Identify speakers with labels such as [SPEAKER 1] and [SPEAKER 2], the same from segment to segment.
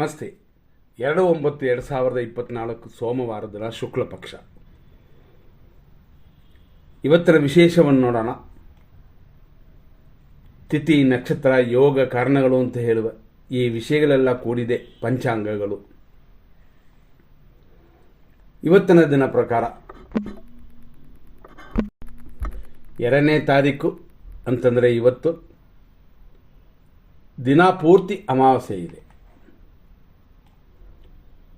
[SPEAKER 1] ನಮಸ್ತೆ. ಎರಡು ಒಂಬತ್ತು ಎರಡು ಸಾವಿರದ ಇಪ್ಪತ್ನಾಲ್ಕು ಸೋಮವಾರ ಶುಕ್ಲ ಪಕ್ಷ. ಇವತ್ತಿನ ವಿಶೇಷವನ್ನು ನೋಡೋಣ. ತಿಥಿ, ನಕ್ಷತ್ರ, ಯೋಗ ಕಾರಣಗಳು ಅಂತ ಹೇಳುವ ಈ ವಿಷಯಗಳೆಲ್ಲ ಕೂಡಿದೆ ಪಂಚಾಂಗಗಳು. ಇವತ್ತಿನ ದಿನ ಪ್ರಕಾರ ಎರಡನೇ ತಾರೀಕು ಅಂತಂದರೆ ಇವತ್ತು ದಿನ ಪೂರ್ತಿ ಅಮಾವಾಸ್ಯೆ ಇದೆ.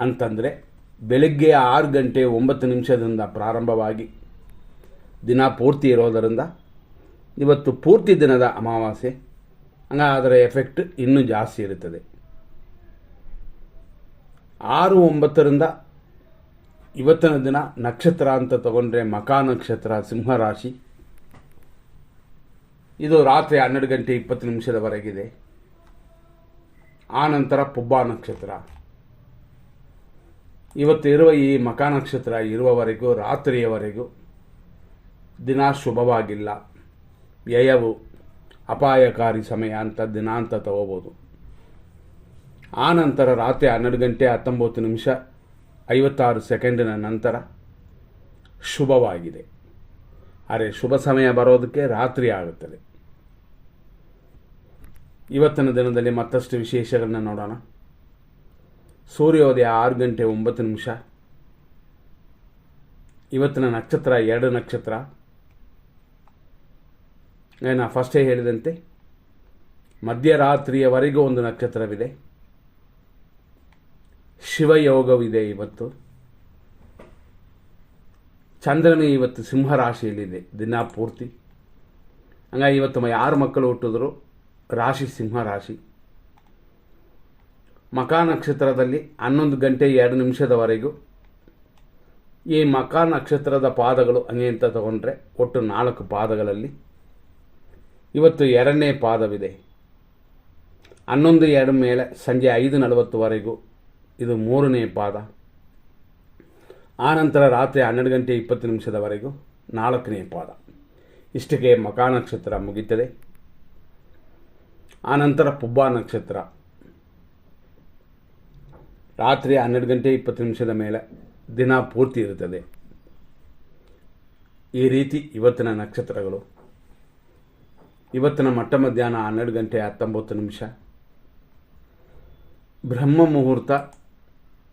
[SPEAKER 1] ಅಂತಂದರೆ ಬೆಳಗ್ಗೆ ಆರು ಗಂಟೆ ಒಂಬತ್ತು ನಿಮಿಷದಿಂದ ಪ್ರಾರಂಭವಾಗಿ ದಿನ ಪೂರ್ತಿ ಇರೋದರಿಂದ ಇವತ್ತು ಪೂರ್ತಿ ದಿನದ ಅಮಾವಾಸ್ಯೆ ಅದರ ಎಫೆಕ್ಟ್ ಇನ್ನೂ ಜಾಸ್ತಿ ಇರುತ್ತದೆ. ಆರು ಒಂಬತ್ತರಿಂದ ಇವತ್ತಿನ ದಿನ ನಕ್ಷತ್ರ ಅಂತ ತಗೊಂಡ್ರೆ ಮಕಾ ನಕ್ಷತ್ರ ಸಿಂಹರಾಶಿ ಇದು ರಾತ್ರಿ ಹನ್ನೆರಡು ಗಂಟೆ ಇಪ್ಪತ್ತು ನಿಮಿಷದವರೆಗಿದೆ. ಆನಂತರ ಪುಬ್ಬ ನಕ್ಷತ್ರ. ಇವತ್ತು ಇರುವ ಈ ಮಕಾ ನಕ್ಷತ್ರ ಇರುವವರೆಗೂ, ರಾತ್ರಿಯವರೆಗೂ ದಿನ ಶುಭವಾಗಿಲ್ಲ. ವ್ಯಯವು ಅಪಾಯಕಾರಿ ಸಮಯ ಅಂತ ದಿನ ಅಂತ ತಗೋಬೋದು. ಆ ನಂತರ ರಾತ್ರಿ ಹನ್ನೆರಡು ಗಂಟೆ ಹತ್ತೊಂಬತ್ತು ನಿಮಿಷ ಐವತ್ತಾರು ಸೆಕೆಂಡಿನ ನಂತರ ಶುಭವಾಗಿದೆ. ಅರೆ, ಶುಭ ಸಮಯ ಬರೋದಕ್ಕೆ ರಾತ್ರಿ ಆಗುತ್ತದೆ. ಇವತ್ತಿನ ದಿನದಲ್ಲಿ ಮತ್ತಷ್ಟು ವಿಶೇಷಗಳನ್ನ ನೋಡೋಣ. ಸೂರ್ಯೋದಯ ಆರು ಗಂಟೆ ಒಂಬತ್ತು ನಿಮಿಷ. ಇವತ್ತಿನ ನಕ್ಷತ್ರ ಎರಡು ನಕ್ಷತ್ರ. ನಾ ಫಸ್ಟೇ ಹೇಳಿದಂತೆ, ಮಧ್ಯರಾತ್ರಿಯವರೆಗೂ ಒಂದು ನಕ್ಷತ್ರವಿದೆ. ಶಿವಯೋಗವಿದೆ ಇವತ್ತು. ಚಂದ್ರನು ಇವತ್ತು ಸಿಂಹರಾಶಿಯಲ್ಲಿದೆ, ದಿನ ಪೂರ್ತಿ. ಹಂಗಾಗಿ ಇವತ್ತು ಯಾರು ಮಕ್ಕಳು ಹುಟ್ಟಿದ್ರು? ರಾಶಿ, ಸಿಂಹರಾಶಿ. ಮಕಾ ನಕ್ಷತ್ರದಲ್ಲಿ ಹನ್ನೊಂದು ಗಂಟೆ ಎರಡು ನಿಮಿಷದವರೆಗೂ ಈ ಮಕಾ ನಕ್ಷತ್ರದ ಪಾದಗಳು ಹಂಗೆ ಅಂತ ತಗೊಂಡ್ರೆ ಒಟ್ಟು ನಾಲ್ಕು ಪಾದಗಳಲ್ಲಿ ಇವತ್ತು ಎರಡನೇ ಪಾದವಿದೆ. ಹನ್ನೊಂದು ಎರಡು ಮೇಲೆ ಸಂಜೆ ಐದು ನಲವತ್ತುವರೆಗೂ ಇದು ಮೂರನೇ ಪಾದ. ಆನಂತರ ರಾತ್ರಿ ಹನ್ನೆರಡು ಗಂಟೆ ಇಪ್ಪತ್ತು ನಿಮಿಷದವರೆಗೂ ನಾಲ್ಕನೇ ಪಾದ. ಇಷ್ಟಕ್ಕೆ ಮಕಾ ನಕ್ಷತ್ರ ಮುಗೀತದೆ ಆನಂತರ ಪುಬ್ಬ ನಕ್ಷತ್ರ. ರಾತ್ರಿ ಹನ್ನೆರಡು ಗಂಟೆ ಇಪ್ಪತ್ತು ನಿಮಿಷದ ಮೇಲೆ ದಿನ ಪೂರ್ತಿ ಇರುತ್ತದೆ. ಈ ರೀತಿ ಇವತ್ತಿನ ನಕ್ಷತ್ರಗಳು. ಇವತ್ತಿನ ಮಟ್ಟ ಮಧ್ಯಾಹ್ನ ಹನ್ನೆರಡು ಗಂಟೆ ಹತ್ತೊಂಬತ್ತು ನಿಮಿಷ. ಬ್ರಹ್ಮ ಮುಹೂರ್ತ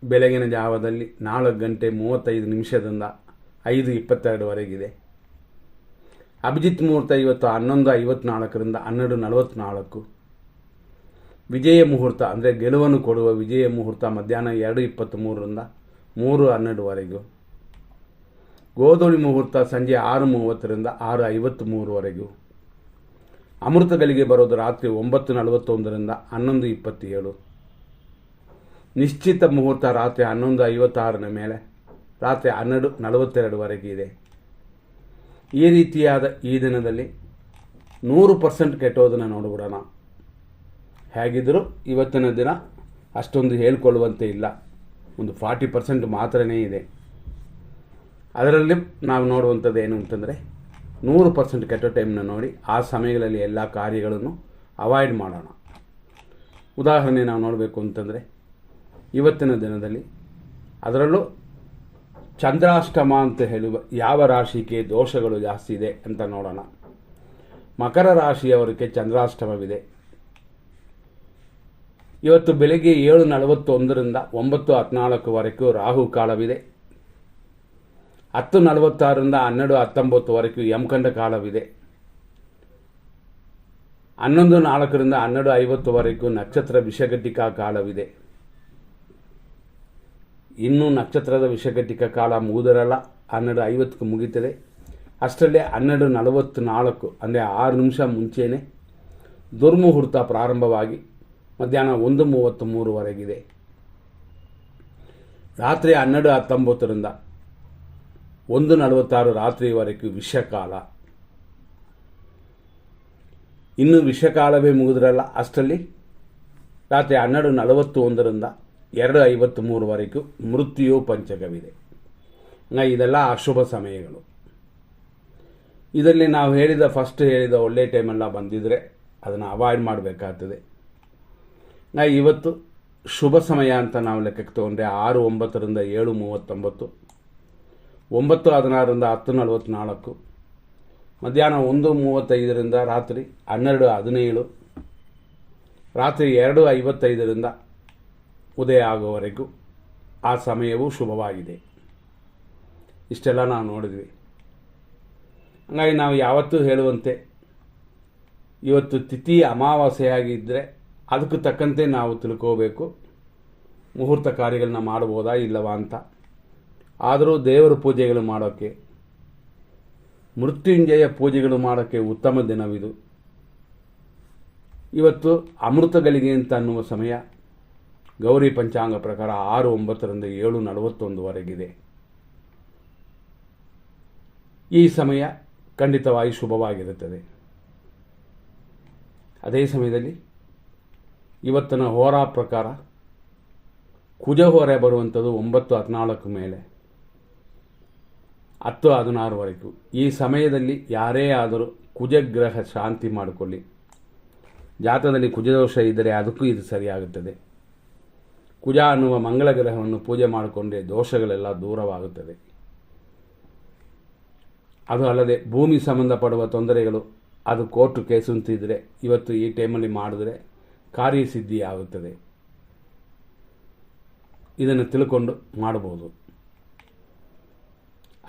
[SPEAKER 1] ಬೆಳಗಿನ ಜಾವದಲ್ಲಿ ನಾಲ್ಕು ಗಂಟೆ ಮೂವತ್ತೈದು ನಿಮಿಷದಿಂದ ಐದು ಇಪ್ಪತ್ತೆರಡುವರೆಗಿದೆ ಅಭಿಜಿತ್ ಮುಹೂರ್ತ ಇವತ್ತು ಹನ್ನೊಂದು ಐವತ್ನಾಲ್ಕರಿಂದ ಹನ್ನೆರಡು ನಲವತ್ತ್ನಾಲ್ಕು ವಿಜಯ ಮುಹೂರ್ತ ಅಂದರೆ ಗೆಲುವನ್ನು ಕೊಡುವ ವಿಜಯ ಮುಹೂರ್ತ ಮಧ್ಯಾಹ್ನ ಎರಡು ಇಪ್ಪತ್ತ್ಮೂರರಿಂದ ಮೂರು ಹನ್ನೆರಡುವರೆಗೂ. ಗೋಧೂಳಿ ಮುಹೂರ್ತ ಸಂಜೆ ಆರು ಮೂವತ್ತರಿಂದ ಆರು ಅಮೃತ ಅಮೃತಗಳಿಗೆ ಬರೋದು ರಾತ್ರಿ ಒಂಬತ್ತು ನಲವತ್ತೊಂದರಿಂದ ಹನ್ನೊಂದು ಇಪ್ಪತ್ತೇಳು. ನಿಶ್ಚಿತ ಮುಹೂರ್ತ ರಾತ್ರಿ ಹನ್ನೊಂದು ಐವತ್ತಾರನ ಮೇಲೆ ರಾತ್ರಿ ಹನ್ನೆರಡು ನಲವತ್ತೆರಡುವರೆಗೆ ಇದೆ. ಈ ರೀತಿಯಾದ ಈ ದಿನದಲ್ಲಿ ನೂರು ಪರ್ಸೆಂಟ್ ಕೆಟ್ಟೋದನ್ನು ನೋಡಿಬಿಡೋಣ. ಹೇಗಿದ್ದರೂ ಇವತ್ತಿನ ದಿನ ಅಷ್ಟೊಂದು ಹೇಳ್ಕೊಳ್ಳುವಂತೆ ಇಲ್ಲ. ಒಂದು ಫಾರ್ಟಿ ಪರ್ಸೆಂಟ್ ಮಾತ್ರನೇ ಇದೆ. ಅದರಲ್ಲಿ ನಾವು ನೋಡುವಂಥದ್ದು ಏನು ಅಂತಂದರೆ ನೂರು ಪರ್ಸೆಂಟ್ ಕೆಟ್ಟ ಟೈಮ್ನ ನೋಡಿ, ಆ ಸಮಯಗಳಲ್ಲಿ ಎಲ್ಲ ಕಾರ್ಯಗಳನ್ನು ಅವಾಯ್ಡ್ ಮಾಡೋಣ. ಉದಾಹರಣೆ ನಾವು ನೋಡಬೇಕು ಅಂತಂದರೆ, ಇವತ್ತಿನ ದಿನದಲ್ಲಿ ಅದರಲ್ಲೂ ಚಂದ್ರಾಷ್ಟಮ ಅಂತ ಹೇಳುವ ಯಾವ ರಾಶಿಗೆ ದೋಷಗಳು ಜಾಸ್ತಿ ಇದೆ ಅಂತ ನೋಡೋಣ. ಮಕರ ರಾಶಿಯವರಿಗೆ ಚಂದ್ರಾಷ್ಟಮವಿದೆ. ಇವತ್ತು ಬೆಳಗ್ಗೆ ಏಳು ನಲವತ್ತೊಂದರಿಂದ ಒಂಬತ್ತು ಹದಿನಾಲ್ಕುವರೆಗೂ ರಾಹು ಕಾಲವಿದೆ. ಹತ್ತು ನಲವತ್ತಾರರಿಂದ ಹನ್ನೆರಡು ಹತ್ತೊಂಬತ್ತುವರೆಗೂ ಯಮಕಂಡ ಕಾಲವಿದೆ. ಹನ್ನೊಂದು ನಾಲ್ಕರಿಂದ ಹನ್ನೆರಡು ಐವತ್ತುವರೆಗೂ ನಕ್ಷತ್ರ ವಿಷಘಟಿಕಾ ಕಾಲವಿದೆ. ಇನ್ನೂ ನಕ್ಷತ್ರದ ವಿಷಘಟಿಕ ಕಾಲ ಮುಗಿದಿರಲ್ಲ. ಹನ್ನೆರಡು ಐವತ್ತಕ್ಕೆ ಮುಗೀತದೆ. ಅಷ್ಟರಲ್ಲೇ ಹನ್ನೆರಡು ನಲವತ್ತು ನಾಲ್ಕು ಅಂದರೆ ಆರು ನಿಮಿಷ ಮುಂಚೆಯೇ ದುರ್ಮುಹೂರ್ತ ಪ್ರಾರಂಭವಾಗಿ ಮಧ್ಯಾಹ್ನ ಒಂದು ಮೂವತ್ತು ಮೂರುವರೆಗಿದೆ ರಾತ್ರಿ ಹನ್ನೆರಡು ಹತ್ತೊಂಬತ್ತರಿಂದ ಒಂದು ನಲವತ್ತಾರು ರಾತ್ರಿವರೆಗೂ ವಿಷಕಾಲ. ಇನ್ನು ವಿಷಕಾಲವೇ ಮುಗಿದ್ರಲ್ಲ ಅಷ್ಟರಲ್ಲಿ? ರಾತ್ರಿ ಹನ್ನೆರಡು ನಲವತ್ತು ಒಂದರಿಂದ ಎರಡು ಐವತ್ತು ಮೂರುವರೆಗೂ ಮೃತ್ಯು ಪಂಚಕವಿದೆ. ಇದೆಲ್ಲ ಅಶುಭ ಸಮಯಗಳು. ಇದರಲ್ಲಿ ನಾವು ಹೇಳಿದ ಫಸ್ಟ್ ಹೇಳಿದ ಒಳ್ಳೆ ಟೈಮೆಲ್ಲ ಬಂದಿದ್ದರೆ ಅದನ್ನು ಅವಾಯ್ಡ್ ಮಾಡಬೇಕಾಗ್ತದೆ. ನಾ ಇವತ್ತು ಶುಭ ಸಮಯ ಅಂತ ನಾವು ಲೆಕ್ಕಕ್ಕೆ ತಗೊಂಡ್ರೆ ಆರು ಒಂಬತ್ತರಿಂದ ಏಳು ಮೂವತ್ತೊಂಬತ್ತು, ಒಂಬತ್ತು ಹದಿನಾರರಿಂದ ಹತ್ತು ನಲವತ್ತ್ನಾಲ್ಕು ಮಧ್ಯಾಹ್ನ ಒಂದು ಮೂವತ್ತೈದರಿಂದ ರಾತ್ರಿ ಹನ್ನೆರಡು ಹದಿನೇಳು, ರಾತ್ರಿ ಎರಡು ಐವತ್ತೈದರಿಂದ ಉದಯ ಆಗುವವರೆಗೂ ಆ ಸಮಯವು ಶುಭವಾಗಿದೆ. ಇಷ್ಟೆಲ್ಲ ನಾವು ನೋಡಿದ್ವಿ. ಹಂಗಾಗಿ ನಾವು ಯಾವತ್ತೂ ಹೇಳುವಂತೆ ಇವತ್ತು ತಿಥಿ ಅಮಾವಾಸ್ಯೆಯಾಗಿದ್ದರೆ ಅದಕ್ಕೆ ತಕ್ಕಂತೆ ನಾವು ತಿಳ್ಕೋಬೇಕು. ಮುಹೂರ್ತ ಕಾರ್ಯಗಳನ್ನ ಮಾಡ್ಬೋದಾ ಇಲ್ಲವಾ ಅಂತ. ಆದರೂ ದೇವರ ಪೂಜೆಗಳು ಮಾಡೋಕ್ಕೆ ಮೃತ್ಯುಂಜಯ ಪೂಜೆಗಳು ಮಾಡೋಕ್ಕೆ ಉತ್ತಮ ದಿನವಿದು. ಇವತ್ತು ಅಮೃತಗಳಿಗೆ ಅಂತ ಅನ್ನುವ ಸಮಯ, ಗೌರಿ ಪಂಚಾಂಗ ಪ್ರಕಾರ ಆರು, ಒಂಬತ್ತರಿಂದ ಏಳು ನಲವತ್ತೊಂದುವರೆಗಿದೆ ಈ ಸಮಯ ಖಂಡಿತವಾಗಿ ಶುಭವಾಗಿರುತ್ತದೆ. ಅದೇ ಸಮಯದಲ್ಲಿ ಇವತ್ತಿನ ಹೋರಾ ಪ್ರಕಾರ ಕುಜ ಹೊರೆ ಬರುವಂಥದ್ದು ಒಂಬತ್ತು ಹದಿನಾಲ್ಕು ಮೇಲೆ. ಹತ್ತು ಹದಿನಾರವರೆಗೂ ಈ ಸಮಯದಲ್ಲಿ ಯಾರೇ ಆದರೂ ಕುಜಗ್ರಹ ಶಾಂತಿ ಮಾಡಿಕೊಳ್ಳಿ. ಜಾತದಲ್ಲಿ ಕುಜದೋಷ ಇದ್ದರೆ ಅದಕ್ಕೂ ಇದು ಸರಿಯಾಗುತ್ತದೆ. ಕುಜ ಅನ್ನುವ ಮಂಗಳ ಗ್ರಹವನ್ನು ಪೂಜೆ ಮಾಡಿಕೊಂಡ್ರೆ ದೋಷಗಳೆಲ್ಲ ದೂರವಾಗುತ್ತದೆ. ಅದು ಅಲ್ಲದೆ ಭೂಮಿ ಸಂಬಂಧಪಡುವ ತೊಂದರೆಗಳು, ಅದು ಕೋರ್ಟು ಕೇಸು ಅಂತಿದ್ರೆ ಇವತ್ತು ಈ ಟೈಮಲ್ಲಿ ಮಾಡಿದ್ರೆ ಕಾರ್ಯಸಿದ್ಧಿ ಆಗುತ್ತದೆ ಇದನ್ನು ತಿಳ್ಕೊಂಡು ಮಾಡಬಹುದು.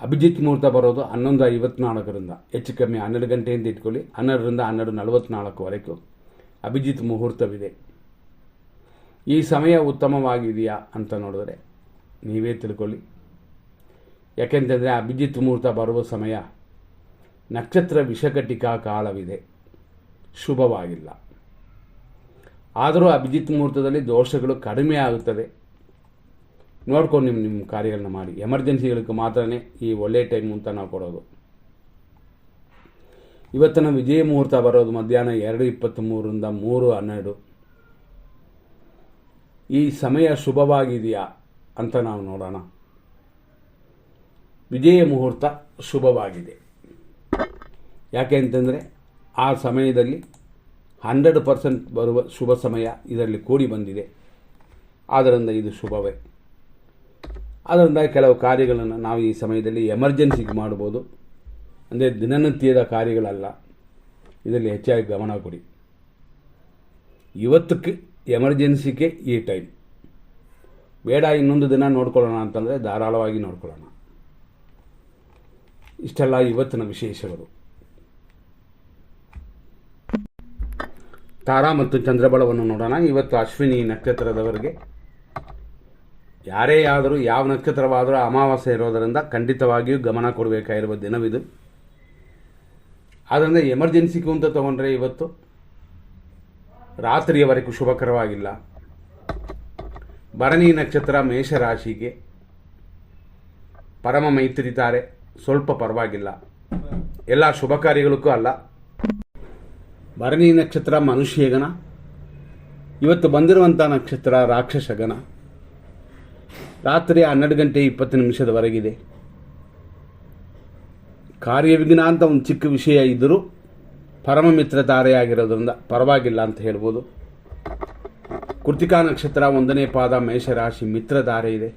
[SPEAKER 1] ಅಭಿಜಿತ್ ಮುಹೂರ್ತ ಬರೋದು ಹನ್ನೊಂದು ಐವತ್ನಾಲ್ಕರಿಂದ, ಹೆಚ್ಚು ಕಮ್ಮಿ ಹನ್ನೆರಡು ಗಂಟೆಯಿಂದ ಇಟ್ಕೊಳ್ಳಿ, ಹನ್ನೆರಡರಿಂದ ಹನ್ನೆರಡು ನಲವತ್ನಾಲ್ಕುವರೆಗೂ ಅಭಿಜಿತ್ ಮುಹೂರ್ತವಿದೆ. ಈ ಸಮಯ ಉತ್ತಮವಾಗಿದೆಯಾ ಅಂತ ನೋಡಿದ್ರೆ ನೀವೇ ತಿಳ್ಕೊಳ್ಳಿ. ಯಾಕೆಂತಂದರೆ ಅಭಿಜಿತ್ ಮುಹೂರ್ತ ಬರುವ ಸಮಯ ನಕ್ಷತ್ರ ವಿಷಕಟಿಕಾ ಕಾಲವಿದೆ. ಶುಭವಾಗಿಲ್ಲ. ಆದರೂ ಅಭಿಜಿತ್ ಮುಹೂರ್ತದಲ್ಲಿ ದೋಷಗಳು ಕಡಿಮೆ ಆಗುತ್ತದೆ. ನೋಡ್ಕೊಂಡು ನಿಮ್ಮ ನಿಮ್ಮ ಕಾರ್ಯಗಳನ್ನ ಮಾಡಿ. ಎಮರ್ಜೆನ್ಸಿಗಳಿಗೆ ಮಾತ್ರನೇ ಈ ಒಳ್ಳೆಯ ಟೈಮ್ ಅಂತ ನಾವು ಕೊಡೋದು. ಇವತ್ತಿನ ವಿಜಯ ಮುಹೂರ್ತ ಬರೋದು ಮಧ್ಯಾಹ್ನ ಎರಡು ಇಪ್ಪತ್ತ್ಮೂರರಿಂದ ಮೂರು ಹನ್ನೆರಡು. ಈ ಸಮಯ ಶುಭವಾಗಿದೆಯಾ ಅಂತ ನಾವು ನೋಡೋಣ. ವಿಜಯ ಮುಹೂರ್ತ ಶುಭವಾಗಿದೆ. ಯಾಕೆ ಅಂತಂದರೆ ಆ ಸಮಯದಲ್ಲಿ ಹಂಡ್ರೆಡ್ ಪರ್ಸೆಂಟ್ ಬರುವ ಶುಭ ಸಮಯ ಇದರಲ್ಲಿ ಕೂಡಿ ಬಂದಿದೆ. ಆದ್ದರಿಂದ ಇದು ಶುಭವೇ. ಅದರಿಂದ ಕೆಲವು ಕಾರ್ಯಗಳನ್ನು ನಾವು ಈ ಸಮಯದಲ್ಲಿ ಎಮರ್ಜೆನ್ಸಿಗೆ ಮಾಡ್ಬೋದು. ಅಂದರೆ ದಿನನಿತ್ಯದ ಕಾರ್ಯಗಳಲ್ಲ. ಇದರಲ್ಲಿ ಹೆಚ್ಚಾಗಿ ಗಮನ ಕೊಡಿ. ಇವತ್ತಕ್ಕೆ ಎಮರ್ಜೆನ್ಸಿಗೆ ಈ ಟೈಮ್. ಬೇಡ, ಇನ್ನೊಂದು ದಿನ ನೋಡ್ಕೊಳ್ಳೋಣ ಅಂತಂದರೆ ಧಾರಾಳವಾಗಿ ನೋಡ್ಕೊಳ್ಳೋಣ. ಇಷ್ಟೆಲ್ಲ ಇವತ್ತಿನ ವಿಶೇಷಗಳು. ತಾರಾ ಮತ್ತು ಚಂದ್ರಬಲವನ್ನು ನೋಡೋಣ. ಇವತ್ತು ಅಶ್ವಿನಿ ನಕ್ಷತ್ರದವರಿಗೆ ಯಾರೇ ಆದರೂ, ಯಾವ ನಕ್ಷತ್ರವಾದರೂ ಅಮಾವಾಸ್ಯೆ ಇರೋದರಿಂದ ಖಂಡಿತವಾಗಿಯೂ ಗಮನ ಕೊಡಬೇಕಾಗಿರುವ ದಿನವಿದು. ಆದ್ದರಿಂದ ಎಮರ್ಜೆನ್ಸಿಗೂ ಅಂತ ತಗೊಂಡ್ರೆ ಇವತ್ತು ರಾತ್ರಿಯವರೆಗೂ ಶುಭಕರವಾಗಿಲ್ಲ. ಭರಣಿ ನಕ್ಷತ್ರ ಮೇಷರಾಶಿಗೆ ಪರಮ ಮೈತ್ರಿ ತಾರೆ. ಸ್ವಲ್ಪ ಪರವಾಗಿಲ್ಲ. ಎಲ್ಲ ಶುಭ ಕಾರ್ಯಗಳಿಗೂ ಅಲ್ಲ. ಭರಣಿ ನಕ್ಷತ್ರ ಮನುಷ್ಯಗಣ. ಇವತ್ತು ಬಂದಿರುವಂಥ ನಕ್ಷತ್ರ ರಾಕ್ಷಸಗಣ. ರಾತ್ರಿ ಹನ್ನೆರಡು ಗಂಟೆ ಇಪ್ಪತ್ತು ನಿಮಿಷದವರೆಗಿದೆ. ಕಾರ್ಯವಿಘ್ನ ಅಂತ ಒಂದು ಚಿಕ್ಕ ವಿಷಯ ಇದ್ದರೂ ಪರಮ ಮಿತ್ರ ತಾರೆಯಾಗಿರೋದ್ರಿಂದ ಪರವಾಗಿಲ್ಲ ಅಂತ ಹೇಳ್ಬೋದು. ಕೃತಿಕಾ ನಕ್ಷತ್ರ ಒಂದನೇ ಪಾದ ಮೇಷರಾಶಿ ಮಿತ್ರ ತಾರೆ ಇದೆ.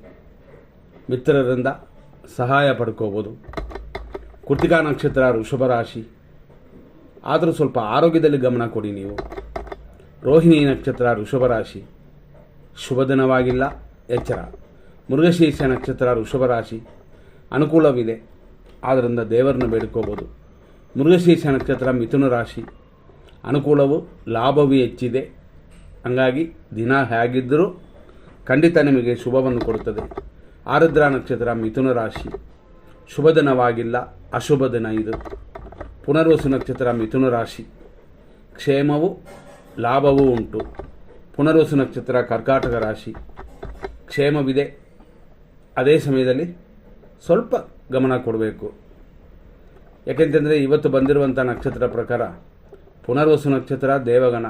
[SPEAKER 1] ಮಿತ್ರರಿಂದ ಸಹಾಯ ಪಡ್ಕೋಬೋದು. ಕೃತಿಕಾ ನಕ್ಷತ್ರ ವೃಷಭ ರಾಶಿ ಆದರೂ ಸ್ವಲ್ಪ ಆರೋಗ್ಯದಲ್ಲಿ ಗಮನ ಕೊಡಿ ನೀವು. ರೋಹಿಣಿ ನಕ್ಷತ್ರ, ಋಷಭ ರಾಶಿ. ಶುಭ ದಿನವಾಗಿಲ್ಲ, ಎಚ್ಚರ. ಮೃಗಶೀರ್ಷ ನಕ್ಷತ್ರ, ಋಷಭ ರಾಶಿ. ಅನುಕೂಲವಿದೆ ಆದ್ದರಿಂದ ದೇವರನ್ನು ಬೇಡ್ಕೋಬೋದು. ಮೃಗಶೀರ್ಷ ನಕ್ಷತ್ರ, ಮಿಥುನ ರಾಶಿ. ಅನುಕೂಲವು, ಲಾಭವೂ ಹೆಚ್ಚಿದೆ. ಹಂಗಾಗಿ ದಿನ ಹೇಗಿದ್ದರೂ ಖಂಡಿತ ನಿಮಗೆ ಶುಭವನ್ನು ಕೊಡುತ್ತದೆ. ಆರುದ್ರ ನಕ್ಷತ್ರ, ಮಿಥುನ ರಾಶಿ. ಶುಭ ದಿನವಾಗಿಲ್ಲ, ಅಶುಭ ದಿನ ಇದು. ಪುನರ್ವಸು ನಕ್ಷತ್ರ ಮಿಥುನ ರಾಶಿ. ಕ್ಷೇಮವು, ಲಾಭವೂ ಉಂಟು. ಪುನರ್ವಸು ನಕ್ಷತ್ರ ಕರ್ಕಾಟಕ ರಾಶಿ. ಕ್ಷೇಮವಿದೆ. ಅದೇ ಸಮಯದಲ್ಲಿ ಸ್ವಲ್ಪ ಗಮನ ಕೊಡಬೇಕು. ಯಾಕೆಂತಂದರೆ ಇವತ್ತು ಬಂದಿರುವಂಥ ನಕ್ಷತ್ರ ಪ್ರಕಾರ ಪುನರ್ವಸು ನಕ್ಷತ್ರ ದೇವಗಣ,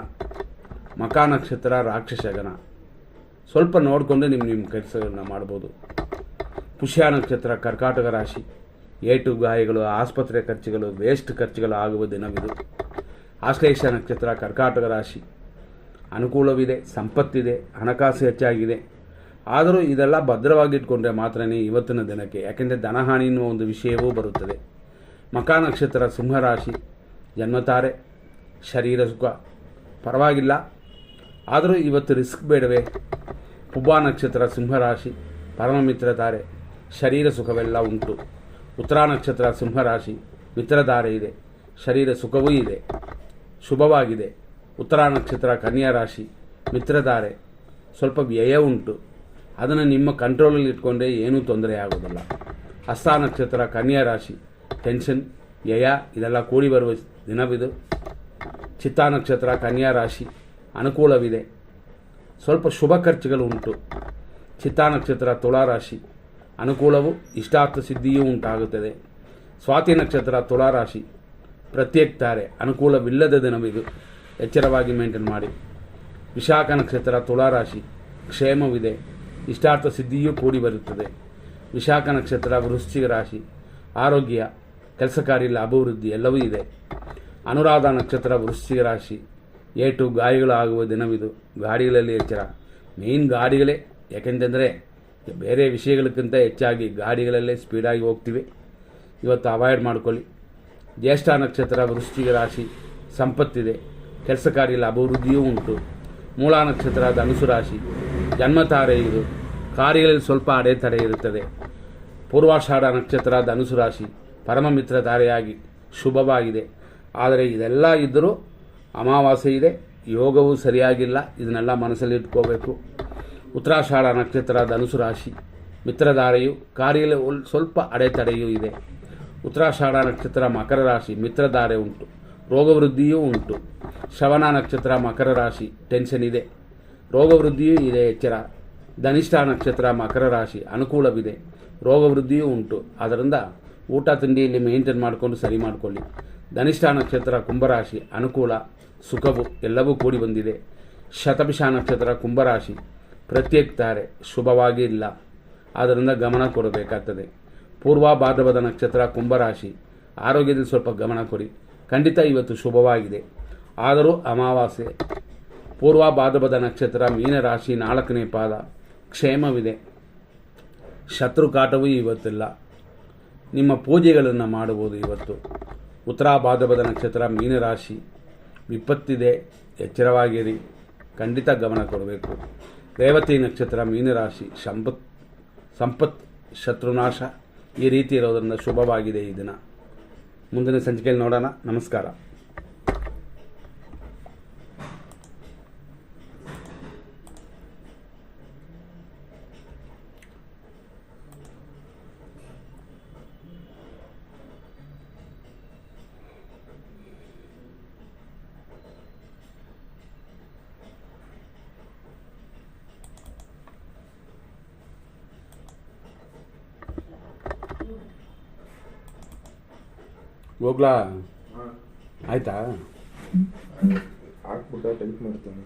[SPEAKER 1] ಮಕಾ ನಕ್ಷತ್ರ ರಾಕ್ಷಸಗಣ ಸ್ವಲ್ಪ ನೋಡಿಕೊಂಡು ನಿಮ್ಮ ನಿಮ್ಮ ಕೆಲಸಗಳನ್ನ ಮಾಡ್ಬೋದು. ಪುಷ್ಯ ನಕ್ಷತ್ರ ಕರ್ಕಾಟಕ ರಾಶಿ. ಏಟು ಗಾಯಗಳು ಆಸ್ಪತ್ರೆ ಖರ್ಚುಗಳು ವೇಸ್ಟ್ ಖರ್ಚುಗಳು ಆಗುವ ದಿನವಿದು. ಆಶ್ಲೇಷ ನಕ್ಷತ್ರ, ಕರ್ಕಾಟಕ ರಾಶಿ. ಅನುಕೂಲವಿದೆ, ಸಂಪತ್ತಿದೆ, ಹಣಕಾಸು ಹೆಚ್ಚಾಗಿದೆ. ಆದರೂ ಇದೆಲ್ಲ ಭದ್ರವಾಗಿಟ್ಕೊಂಡ್ರೆ ಮಾತ್ರನೇ ಇವತ್ತಿನ ದಿನಕ್ಕೆ, ಯಾಕೆಂದರೆ ಧನಹಾನಿ ಎನ್ನುವ ಒಂದು ವಿಷಯವೂ ಬರುತ್ತದೆ. ಮಕಾ ನಕ್ಷತ್ರ ಸಿಂಹರಾಶಿ ಜನ್ಮತಾರೆ, ಶರೀರ ಸುಖ. ಪರವಾಗಿಲ್ಲ. ಆದರೂ ಇವತ್ತು ರಿಸ್ಕ್ ಬೇಡವೇ. ಪುಬ್ಬಾ ನಕ್ಷತ್ರ ಸಿಂಹರಾಶಿ ಪರಮಮಿತ್ರ ತಾರೆ ಶರೀರ ಸುಖವೆಲ್ಲ ಉಂಟು. ಉತ್ತರ ನಕ್ಷತ್ರ ಸಿಂಹರಾಶಿ ಮಿತ್ರಧಾರೆ ಇದೆ, ಶರೀರ ಸುಖವೂ ಇದೆ, ಶುಭವಾಗಿದೆ. ಉತ್ತರ ನಕ್ಷತ್ರ ಕನ್ಯಾ ರಾಶಿ ಮಿತ್ರಧಾರೆ, ಸ್ವಲ್ಪ ವ್ಯಯ ಉಂಟು. ಅದನ್ನು ನಿಮ್ಮ ಕಂಟ್ರೋಲಲ್ಲಿ ಇಟ್ಕೊಂಡ್ರೆ ಏನೂ ತೊಂದರೆ ಆಗೋದಿಲ್ಲ. ಹಸ್ತ ನಕ್ಷತ್ರ ಕನ್ಯಾ ರಾಶಿ, ಟೆನ್ಷನ್, ವ್ಯಯ, ಇದೆಲ್ಲ ಕೂಡಿ ಬರುವ ದಿನವಿದು. ಚಿತ್ತಾ ನಕ್ಷತ್ರ ಕನ್ಯಾ ರಾಶಿ ಅನುಕೂಲವಿದೆ. ಸ್ವಲ್ಪ ಶುಭ ಖರ್ಚುಗಳು ಉಂಟು. ಚಿತ್ತಾ ನಕ್ಷತ್ರ ತುಳಾ ರಾಶಿ ಅನುಕೂಲವು ಇಷ್ಟಾರ್ಥ ಸಿದ್ಧಿಯೂ ಉಂಟಾಗುತ್ತದೆ. ಸ್ವಾತಿ ನಕ್ಷತ್ರ ತುಲಾರಾಶಿ. ಪ್ರತ್ಯೇಕ ತಾರೆ ಅನುಕೂಲವಿಲ್ಲದ ದಿನವಿದು ಎಚ್ಚರವಾಗಿ ಮೇಂಟೈನ್ ಮಾಡಿ. ವಿಶಾಖ ನಕ್ಷತ್ರ ತುಲಾರಾಶಿ. ಕ್ಷೇಮವಿದೆ. ಇಷ್ಟಾರ್ಥ ಸಿದ್ಧಿಯೂ ಕೂಡಿ ಬರುತ್ತದೆ. ವಿಶಾಖ ನಕ್ಷತ್ರ ವೃಶ್ಚಿಕ ರಾಶಿ. ಆರೋಗ್ಯ, ಕೆಲಸ ಕಾರ್ಯ ಅಭಿವೃದ್ಧಿ ಎಲ್ಲವೂ ಇದೆ. ಅನುರಾಧ ನಕ್ಷತ್ರ ವೃಶ್ಚಿಕ ರಾಶಿ. ಏಟು ಗಾಯಗಳಾಗುವ ದಿನವಿದು. ಗಾಡಿಗಳಲ್ಲಿ ಎಚ್ಚರ. ಮೇನ್ ಗಾಡಿಗಳೇ ಯಾಕೆಂತಂದರೆ ಬೇರೆ ವಿಷಯಗಳಕ್ಕಿಂತ ಹೆಚ್ಚಾಗಿ ಗಾಡಿಗಳಲ್ಲೇ ಸ್ಪೀಡಾಗಿ ಹೋಗ್ತೀವಿ. ಇವತ್ತು ಅವಾಯ್ಡ್ ಮಾಡ್ಕೊಳ್ಳಿ. ಜ್ಯೇಷ್ಠ ನಕ್ಷತ್ರ ವೃಶ್ಚಿಕ ರಾಶಿ ಸಂಪತ್ತಿದೆ. ಕೆಲಸ ಕಾರ್ಯಗಳ ಅಭಿವೃದ್ಧಿಯೂ ಉಂಟು. ಮೂಲ ನಕ್ಷತ್ರ ಧನುಸು ರಾಶಿ, ಜನ್ಮತಾರೆ ಇದು. ಕಾರ್ಯಗಳಲ್ಲಿ ಸ್ವಲ್ಪ ಅಡೆತಡೆ ಇರುತ್ತದೆ. ಪೂರ್ವಾಷಾಢ ನಕ್ಷತ್ರ ಧನುಸು ರಾಶಿ ಪರಮ ಮಿತ್ರ ತಾರೆಯಾಗಿ ಶುಭವಾಗಿದೆ. ಆದರೆ ಇದೆಲ್ಲ ಇದ್ದರೂ ಅಮಾವಾಸ್ಯೆ ಇದೆ. ಯೋಗವು ಸರಿಯಾಗಿಲ್ಲ. ಇದನ್ನೆಲ್ಲ ಮನಸ್ಸಲ್ಲಿ ಇಟ್ಕೋಬೇಕು. ಉತ್ತರಾಷಾಢ ನಕ್ಷತ್ರ ಧನುಸು ರಾಶಿ ಮಿತ್ರಧಾರೆಯು ಕಾರ್ಯದಲ್ಲಿ ಸ್ವಲ್ಪ ಅಡೆತಡೆಯೂ ಇದೆ. ಉತ್ತರಾಷಾಢ ನಕ್ಷತ್ರ ಮಕರ ರಾಶಿ ಮಿತ್ರಧಾರೆ ಉಂಟು. ರೋಗವೃದ್ಧಿಯೂ ಉಂಟು. ಶ್ರವಣ ನಕ್ಷತ್ರ ಮಕರ ರಾಶಿ ಟೆನ್ಷನ್ ಇದೆ. ರೋಗವೃದ್ಧಿಯೂ ಇದೆ ಎಚ್ಚರ. ಧನಿಷ್ಠ ನಕ್ಷತ್ರ ಮಕರ ರಾಶಿ ಅನುಕೂಲವಿದೆ. ರೋಗವೃದ್ಧಿಯೂ ಉಂಟು. ಆದ್ದರಿಂದ ಊಟ ತಿಂಡಿಯಲ್ಲಿ ಮೇಂಟೈನ್ ಮಾಡಿಕೊಂಡು ಸರಿ ಮಾಡಿಕೊಳ್ಳಿ. ಧನಿಷ್ಠ ನಕ್ಷತ್ರ ಕುಂಭರಾಶಿ ಅನುಕೂಲ, ಸುಖವು ಎಲ್ಲವೂ ಕೂಡಿ ಬಂದಿದೆ. ಶತಭಿಷ ನಕ್ಷತ್ರ ಕುಂಭರಾಶಿ ಪ್ರತ್ಯೇಕ ತಾರೆ ಶುಭವಾಗಿ ಇಲ್ಲ ಆದ್ದರಿಂದ ಗಮನ ಕೊಡಬೇಕಾಗ್ತದೆ. ಪೂರ್ವ ಭಾದ್ರಪದ ನಕ್ಷತ್ರ ಕುಂಭರಾಶಿ. ಆರೋಗ್ಯದಲ್ಲಿ ಸ್ವಲ್ಪ ಗಮನ ಕೊಡಿ. ಖಂಡಿತ ಇವತ್ತು ಶುಭವಾಗಿದೆ. ಆದರೂ ಅಮಾವಾಸ್ಯೆ. ಪೂರ್ವ ಭಾದ್ರಪದ ನಕ್ಷತ್ರ ಮೀನರಾಶಿ ನಾಲ್ಕನೇ ಪಾದ. ಕ್ಷೇಮವಿದೆ. ಶತ್ರು ಕಾಟವೂ ಇವತ್ತಿಲ್ಲ. ನಿಮ್ಮ ಪೂಜೆಗಳನ್ನು ಮಾಡಬಹುದು ಇವತ್ತು. ಉತ್ತರ ಭಾದ್ರಪದ ನಕ್ಷತ್ರ ಮೀನರಾಶಿ ವಿಪತ್ತಿದೆ. ಎಚ್ಚರವಾಗಿರಿ. ಖಂಡಿತ ಗಮನ ಕೊಡಬೇಕು. ರೇವತಿ ನಕ್ಷತ್ರ ಮೀನರಾಶಿ ಸಂಪತ್ ಸಂಪತ್ ಶತ್ರುನಾಶ ಈ ರೀತಿ ಇರೋದರಿಂದ ಶುಭವಾಗಿದೆ ಈ ದಿನ. ಮುಂದಿನ ಸಂಚಿಕೆಯಲ್ಲಿ ನೋಡೋಣ. ನಮಸ್ಕಾರ. ಹೋಗ್ಲಾ? ಆಯ್ತಾ?
[SPEAKER 2] ಹಾಕ್ಬಿಟ್ಟ ಟೈಪ್ ಮಾಡ್ತಾನೆ.